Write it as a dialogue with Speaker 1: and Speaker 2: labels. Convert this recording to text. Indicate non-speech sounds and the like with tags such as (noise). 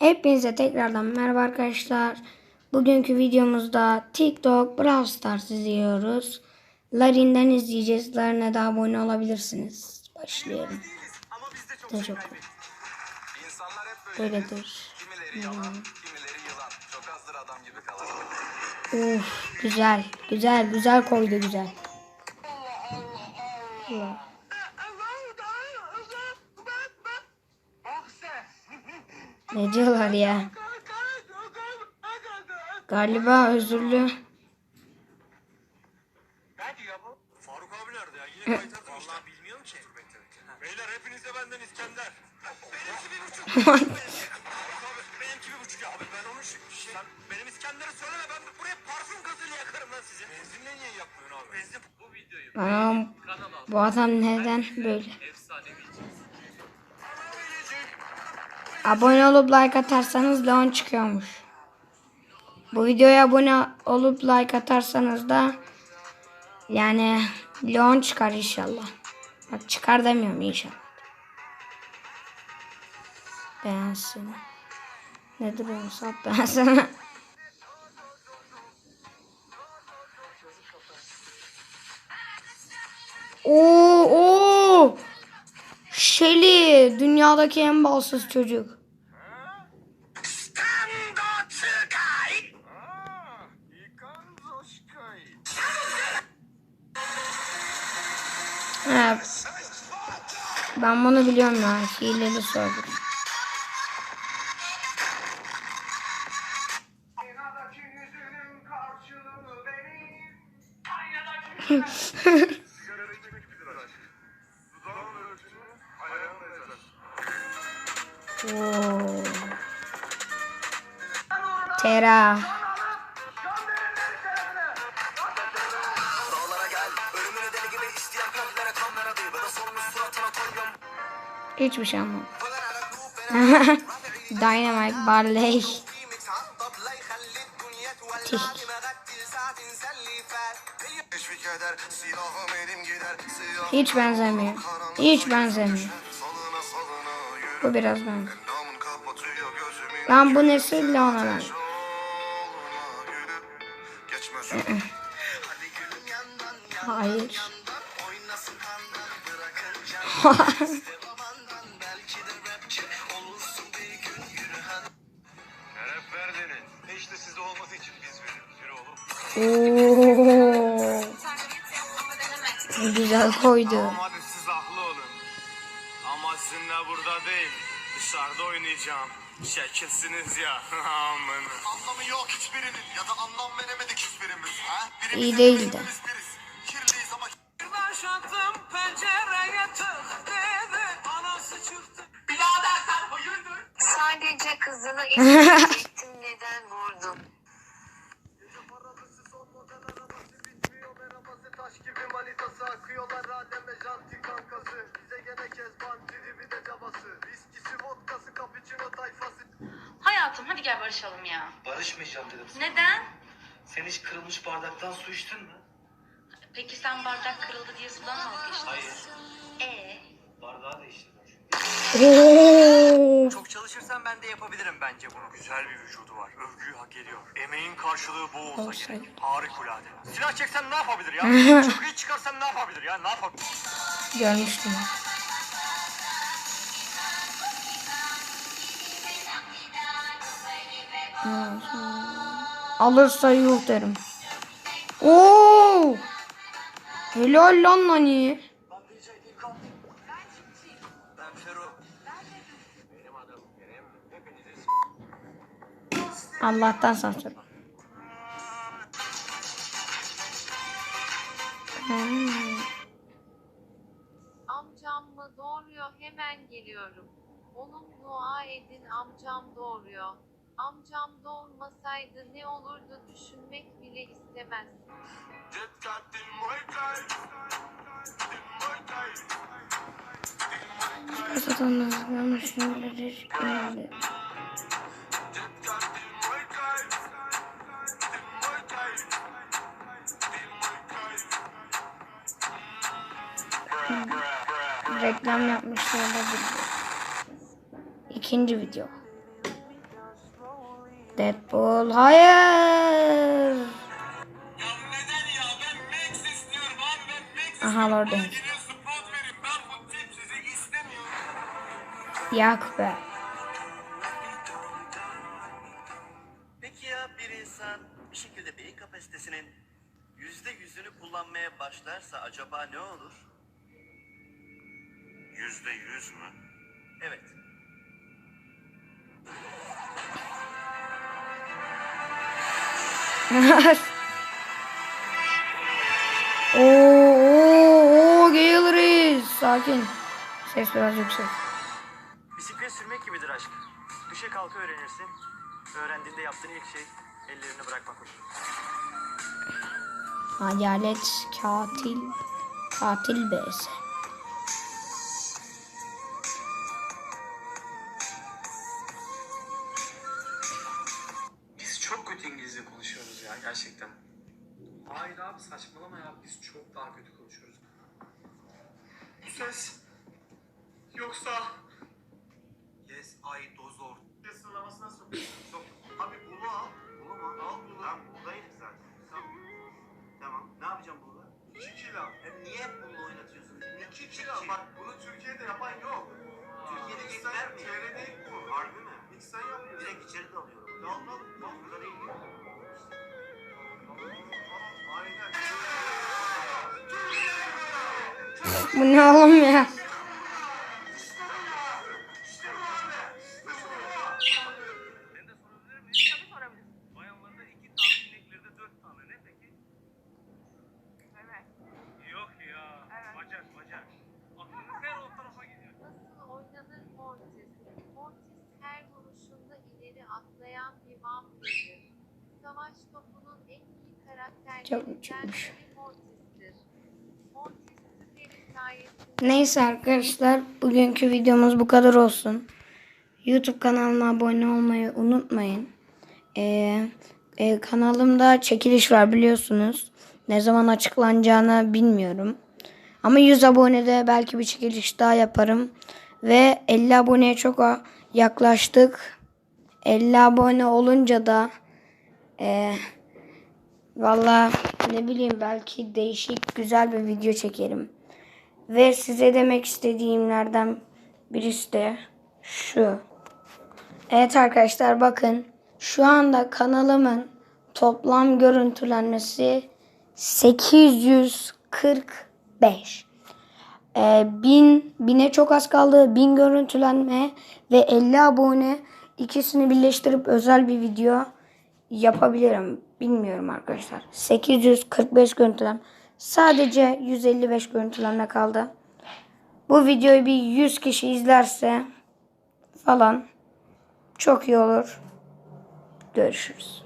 Speaker 1: Hepinize tekrardan merhaba arkadaşlar. Bugünkü videomuzda TikTok Brawl Stars izliyoruz. Larin'den izleyeceğiz. Larin'e de abone olabilirsiniz. Başlıyorum.
Speaker 2: Ama biz de çok gibi kalan.
Speaker 1: Uf, güzel. Güzel. Güzel koydu güzel. Allah. Ne diyorlar ya? Galiba özürlü.
Speaker 2: Ne diyor bu? Faruk abi nerede ya? Yine kaytardım işte. Vallahi bilmiyorum ki. Beyler hepinize benden İskender. Benimki bir buçuk. (laughs) abi, benimki bir buçuk ya. Abi ben onu şey... Sen benim İskender'i söyleme ben buraya parfüm gazıyla yakarım lan sizi. Benzinle niye yakmıyorsun abi? Benzin bu videoyu
Speaker 1: Anam bu adam neden böyle? Abone olup like atarsanız Leon çıkıyormuş. Bu videoya abone olup like atarsanız da yani Leon çıkar inşallah. Bak çıkar demiyorum inşallah. Beğensin. Ne duruyorsun sat ben sana. (laughs) Oo, oo. Shelly dünyadaki en balsız çocuk. Evet. Ben bunu biliyorum ya. Hileli sordum.
Speaker 2: Aynadaki (laughs)
Speaker 1: Oo. Tera. Hiçbir şey ama. (laughs) Dynamite Barley. Tih. Hiç benzemiyor. Hiç benzemiyor. Bu biraz ben. Lan bu nesil ben.
Speaker 2: Hadi gülüm yandan
Speaker 1: Hayır.
Speaker 2: yandan Oynasın handan (laughs)
Speaker 3: Dışarıda oynayacağım. Şekilsiniz ya. (laughs) Aman.
Speaker 2: Anlamı yok hiçbirinin ya da anlam veremedik hiçbirimiz ha? Birimiz
Speaker 1: İyi değildi.
Speaker 2: biriz. Kirliyiz ama
Speaker 4: Başlattım pencereye tık dedi anası çıktı.
Speaker 2: Birader sen hayırdır?
Speaker 5: Sadece kızını (laughs) isteyecektim neden vurdum?
Speaker 2: Taş gibi manitası akıyorlar aleme janti kankası bize gene kezban
Speaker 6: Hayatım hadi gel barışalım ya.
Speaker 7: Barışmayacağım dedim. sana.
Speaker 6: Neden?
Speaker 7: Sen hiç kırılmış bardaktan su içtin mi?
Speaker 6: Peki sen bardak kırıldı diye sudan mı vazgeçtin?
Speaker 7: Hayır.
Speaker 6: Ee,
Speaker 7: Bardağı değiştirdim.
Speaker 8: Çok çalışırsan ben de yapabilirim bence bunu.
Speaker 3: Güzel bir vücudu var. Övgüyü hak ediyor. Emeğin karşılığı bu olsa
Speaker 1: Olsa
Speaker 3: gerek. Harikulade. Silah çeksen ne yapabilir ya? (laughs) Çıkıyı çıkarsan ne yapabilir ya? Ne yapabilir?
Speaker 1: Görmüştüm. Alırsa yuh derim. Oo! Helal lan Nani. Allah'tan sansür.
Speaker 5: Amcam mı doğuruyor hemen geliyorum. Onun dua edin amcam doğuruyor. Amcam doğurmasaydı ne olurdu düşünmek bile istemez.
Speaker 1: Zaten görmüşsünüzdür. Reklam yapmışlar da video. İkinci video.
Speaker 3: Ben Max
Speaker 1: Aha Lord. Yak be.
Speaker 8: Peki ya bir insan bir şekilde beyin kapasitesinin yüzde yüzünü kullanmaya başlarsa acaba ne olur?
Speaker 3: Yüzde yüz mü?
Speaker 8: Evet.
Speaker 1: Oo, oo, oo, geliriz. Sakin. Ses biraz yüksek.
Speaker 7: Bisiklet sürmek gibidir aşk. Düşe kalka öğrenirsin. Öğrendiğinde yaptığın ilk şey ellerini bırakmak olur.
Speaker 1: Hayalet katil. Katil BS.
Speaker 7: Ya gerçekten.
Speaker 2: Hayır abi saçmalama ya. Biz çok daha kötü konuşuyoruz. Bu ses. Yoksa...
Speaker 7: Yes, I dozor.
Speaker 2: Ses sıralaması nasıl?
Speaker 5: İleri atlayan bir vampirdir. Savaş topunun en iyi karakterlerinden biri Mortis'tir. Mortis
Speaker 1: Neyse arkadaşlar bugünkü videomuz bu kadar olsun. YouTube kanalıma abone olmayı unutmayın. Ee, e, kanalımda çekiliş var biliyorsunuz. Ne zaman açıklanacağını bilmiyorum. Ama 100 abonede belki bir çekiliş daha yaparım. Ve 50 aboneye çok yaklaştık. 50 abone olunca da e, valla ne bileyim belki değişik güzel bir video çekerim. Ve size demek istediğimlerden birisi de şu. Evet arkadaşlar bakın. Şu anda kanalımın toplam görüntülenmesi 845. Ee, bin, bine çok az kaldı. Bin görüntülenme ve 50 abone ikisini birleştirip özel bir video yapabilirim. Bilmiyorum arkadaşlar. 845 görüntülenme. Sadece 155 görüntülenme kaldı. Bu videoyu bir 100 kişi izlerse falan çok iyi olur. Görüşürüz.